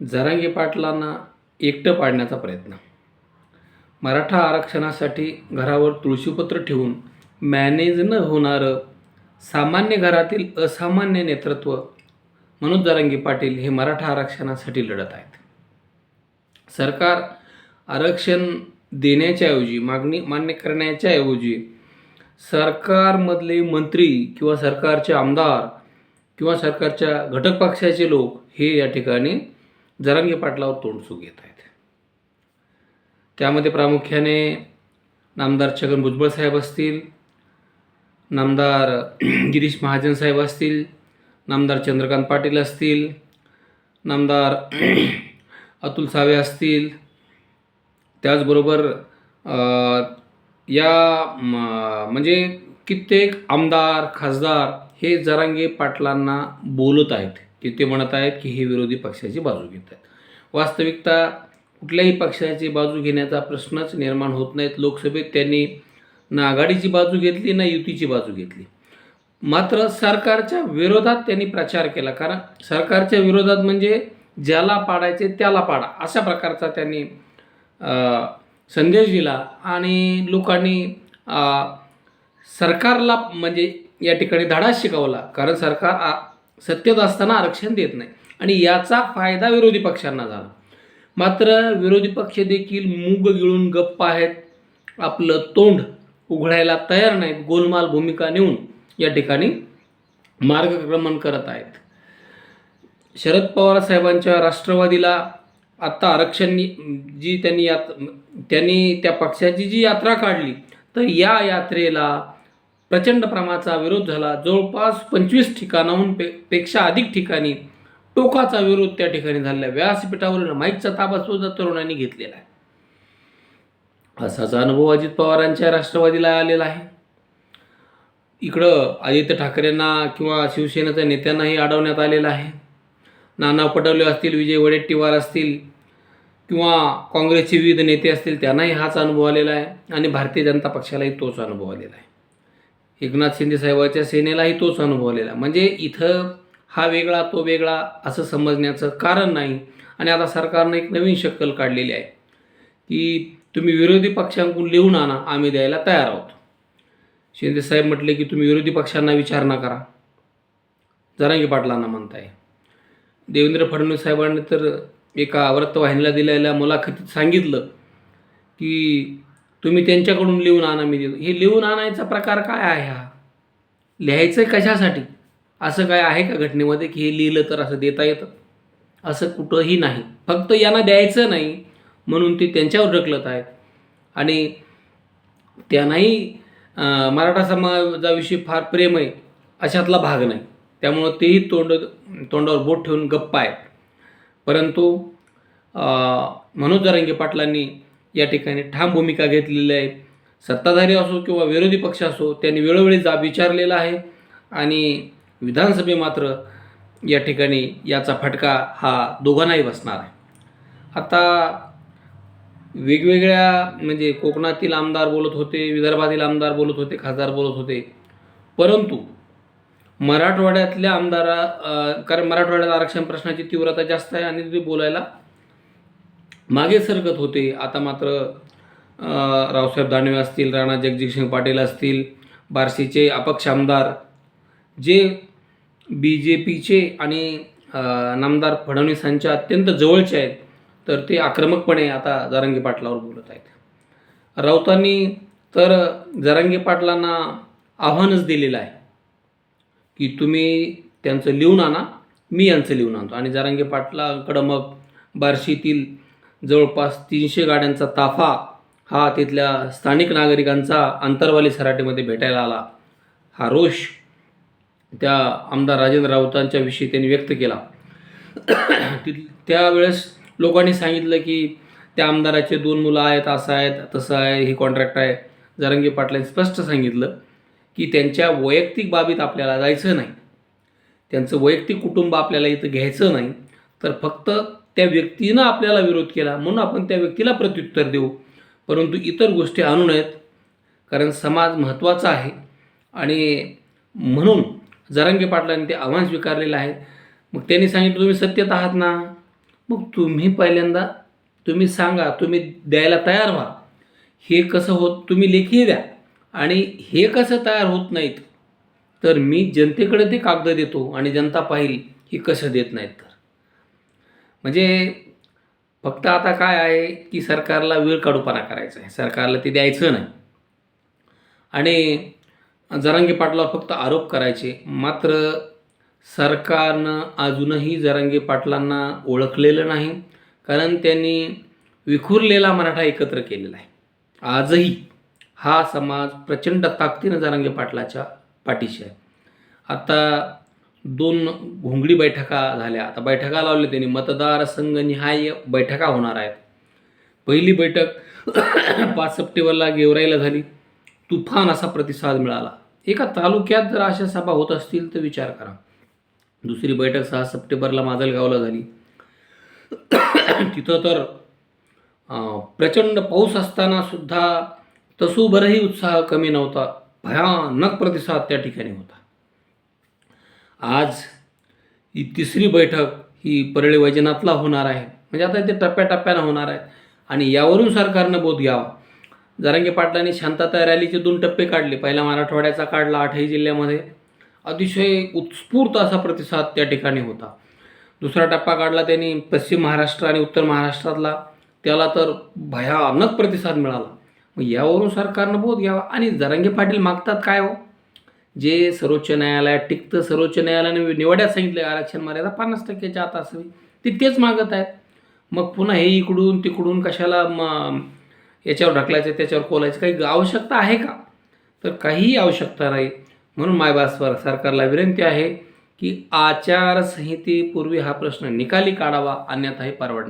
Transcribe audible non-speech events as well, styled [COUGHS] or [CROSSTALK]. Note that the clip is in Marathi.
जरांगे पाटलांना एकटं पाडण्याचा प्रयत्न. मराठा आरक्षणासाठी घरावर तुळशीपत्र ठेवून मॅनेज न होणारं सामान्य घरातील असामान्य नेतृत्व मनोज जरांगी पाटील हे मराठा आरक्षणासाठी लढत आहेत. सरकार आरक्षण देण्याच्याऐवजी मागणी मान्य करण्याच्याऐवजी सरकारमधले मंत्री किंवा सरकारचे आमदार किंवा सरकारच्या घटक पक्षाचे लोक हे या ठिकाणी जरांगे पाटलावर तोंडसुख घेत आहेत. त्यामध्ये प्रामुख्याने नामदार छगन भुजबळ साहेब असतील नामदार [CLEARS THROAT] गिरीश महाजन साहेब असतील नामदार चंद्रकांत पाटील असतील नामदार [CLEARS THROAT] अतुल सावे असतील. त्याचबरोबर या म्हणजे कित्येक आमदार खासदार हे जरांगे पाटलांना बोलत आहेत. की ते म्हणत आहेत की हे विरोधी पक्षाची बाजू घेत आहेत. वास्तविकता कुठल्याही पक्षाची बाजू घेण्याचा प्रश्नच निर्माण होत नाहीत. लोकसभेत त्यांनी ना आघाडीची बाजू घेतली ना युतीची बाजू घेतली. मात्र सरकारच्या विरोधात त्यांनी प्रचार केला. कारण सरकारच्या विरोधात म्हणजे ज्याला पाडायचे त्याला पाडा अशा प्रकारचा त्यांनी संदेश दिला आणि लोकांनी सरकारला म्हणजे या ठिकाणी धडा शिकवला. कारण सरकार आ- सत्तेत असताना आरक्षण देत नाही. आणि याचा फायदा विरोधी पक्षांना झाला. मात्र विरोधी पक्ष देखील मूग गिळून गप्प आहेत. आपलं तोंड उघडायला तयार नाहीत. गोलमाल भूमिका नेऊन या ठिकाणी मार्गक्रमण करत आहेत. शरद पवार साहेबांच्या राष्ट्रवादीला आत्ता आरक्षण जी त्यांनी यात त्यांनी त्या पक्षाची जी यात्रा काढली तर या यात्रेला प्रचंड प्रमाणाचा विरोध झाला. जवळपास पंचवीस ठिकाणाहून पे पेक्षा अधिक ठिकाणी टोकाचा विरोध त्या ठिकाणी झालेला आहे. व्यासपीठावरील माईकचा ताबा सुद्धा तरुणांनी घेतलेला आहे. असाच अनुभव अजित पवारांच्या राष्ट्रवादीला आलेला आहे. इकडं आदित्य ठाकरेंना किंवा शिवसेनेच्या नेत्यांनाही अडवण्यात आलेलं आहे. नाना पटोले असतील विजय वडेट्टीवार असतील किंवा काँग्रेसचे विविध नेते असतील त्यांनाही हाच अनुभव आलेला आहे. आणि भारतीय जनता पक्षालाही तोच अनुभव आलेला आहे. एकनाथ शिंदे साहेबाच्या सेनेलाही तोच अनुभव आलेला. म्हणजे इथं हा वेगळा तो वेगळा असं समजण्याचं कारण नाही. आणि आता सरकारनं एक नवीन शक्कल काढलेली आहे की तुम्ही विरोधी पक्षांकडून लिहून आणा आम्ही द्यायला तयार आहोत. शिंदे साहेब म्हटले की तुम्ही विरोधी पक्षांना विचारणा करा. जरांगी पाटलांना म्हणताय. देवेंद्र फडणवीस साहेबांनी तर एका वृत्तवाहिनीला दिलेल्या मुलाखतीत सांगितलं की तुम्ही त्यांच्याकडून लिहून आणा मी देतो. हे लिहून आणायचा प्रकार काय आहे हा? लिहायचं कशासाठी? असं काय आहे का घटनेमध्ये की हे लिहिलं तर असं देता येतं? असं कुठंही नाही. फक्त यांना द्यायचं नाही म्हणून ते त्यांच्यावर ढकलत आहेत. आणि त्यांनाही मराठा समाजाविषयी फार प्रेम आहे अशातला भाग नाही. त्यामुळं तेही तोंड तोंडावर बोट ठेवून गप्प आहेत. परंतु मनोज जरांगे पाटलांनी या ठिकाणी ठाम भूमिका घेतलेली आहे. सत्ताधारी असो किंवा विरोधी पक्ष असो त्यांनी वेळोवेळी जाब विचारलेला आहे आणि विधानसभे मात्र या ठिकाणी याचा फटका हा दोघांनाही बसणार आहे. आता वेगवेगळ्या म्हणजे कोकणातील आमदार बोलत होते विदर्भातील आमदार बोलत होते खासदार बोलत होते. परंतु मराठवाड्यातल्या आमदारा कारण मराठवाड्यात आरक्षण प्रश्नाची तीव्रता जास्त आहे आणि ते बोलायला मागे सरकत होते. आता मात्र रावसाहेब दानवे असतील राणा जगजितसिंग पाटील असतील बार्शीचे अपक्ष आमदार जे बी जे पीचे आणि नामदार फडणवीसांच्या अत्यंत जवळचे आहेत तर ते आक्रमकपणे आता जरांगे पाटलावर बोलत आहेत. राऊतांनी तर जरांगे पाटलांना आव्हानच दिलेलं आहे की तुम्ही त्यांचं लिहून आणा मी यांचं लिहून आणतो. आणि जरांगे पाटलाकडं मग बार्शीतील जवळपास तीनशे गाड्यांचा ताफा हा तिथल्या स्थानिक नागरिकांचा अंतरवाली सराटीमध्ये भेटायला आला. हा रोष त्या आमदार राजेंद्र राऊतांच्या विषयी त्यांनी व्यक्त केला. तिथ त्यावेळेस लोकांनी सांगितलं की त्या आमदाराचे दोन मुलं आहेत असं आहेत तसं आहे हे कॉन्ट्रॅक्ट आहे. जरंगी पाटलांनी स्पष्ट सांगितलं की त्यांच्या वैयक्तिक बाबीत आपल्याला जायचं नाही. त्यांचं वैयक्तिक कुटुंब आपल्याला इथं घ्यायचं नाही. तर फक्त त्या व्यक्तीनं आपल्याला विरोध केला म्हणून आपण त्या व्यक्तीला प्रत्युत्तर देऊ. परंतु इतर गोष्टी आणू नयेत कारण समाज महत्त्वाचा आहे. आणि म्हणून जरांगे पाटलांनी ते आव्हान स्वीकारलेलं आहे. मग त्यांनी सांगितलं तुम्ही सत्यत आहात ना? मग तुम्ही पहिल्यांदा तुम्ही सांगा तुम्ही द्यायला तयार व्हा. हे कसं होत तुम्ही लेखी द्या. आणि हे कसं तयार होत नाहीत तर मी जनतेकडे ते कागद देतो आणि जनता पाहिली ही कसं देत नाहीत तर. म्हणजे फक्त आता काय आहे की सरकारला वेळ काढूपणा करायचा आहे. सरकारला ते द्यायचं नाही. आणि जरंगी पाटलावर फक्त आरोप करायचे. मात्र सरकारनं अजूनही जरांगी पाटलांना ओळखलेलं नाही. कारण त्यांनी विखुरलेला मराठा एकत्र केलेला आहे. आजही हा समाज प्रचंड ताकदीनं जरांगे पाटलाच्या पाठीशी आहे. आता दोन घोंगडी बैठका झाल्या. आता बैठका लावल्या त्यांनी. मतदारसंघनिहाय बैठका होणार आहेत. पहिली बैठक [COUGHS] पाच सप्टेंबरला गेवराईला झाली. तुफान असा प्रतिसाद मिळाला. एका तालुक्यात जर अशा सभा होत असतील तर विचार करा. दुसरी बैठक सहा सप्टेंबरला माजलगावला झाली. [COUGHS] तिथं तर प्रचंड पाऊस असताना सुद्धा तसूभरही उत्साह कमी नव्हता. भयानक प्रतिसाद त्या ठिकाणी होता. आज ही तिसरी बैठक ही परळी वैजनाथला होणार आहे. म्हणजे आता ते टप्प्याटप्प्यानं होणार आहे. आणि यावरून सरकारनं बोध घ्यावा. जरांगे पाटलांनी शांतता रॅलीचे दोन टप्पे काढले. पहिला मराठवाड्याचा काढला आठही जिल्ह्यामध्ये. अतिशय उत्स्फूर्त असा प्रतिसाद त्या ठिकाणी होता. दुसरा टप्पा काढला त्यांनी पश्चिम महाराष्ट्र आणि उत्तर महाराष्ट्रातला. त्याला तर भयानक प्रतिसाद मिळाला. मग यावरून सरकारनं बोध घ्यावा. आणि जरांगे पाटील मागतात काय हो? जे सर्वोच्च न्यायालयात टिकतं सर्वोच्च न्यायालयाने निवड्यात सांगितलं आरक्षण मर्यादा पन्नास टक्क्याच्या आत असावी ते तेच मागत आहेत. मग पुन्हा हे इकडून तिकडून कशाला म याच्यावर ढकलायचं त्याच्यावर खोलायचं काही आवश्यकता आहे का? तर काहीही आवश्यकता नाही. म्हणून मायबासवर सरकारला विनंती आहे की आचारसंहितेपूर्वी हा प्रश्न निकाली काढावा अन्यथा हे परवडणार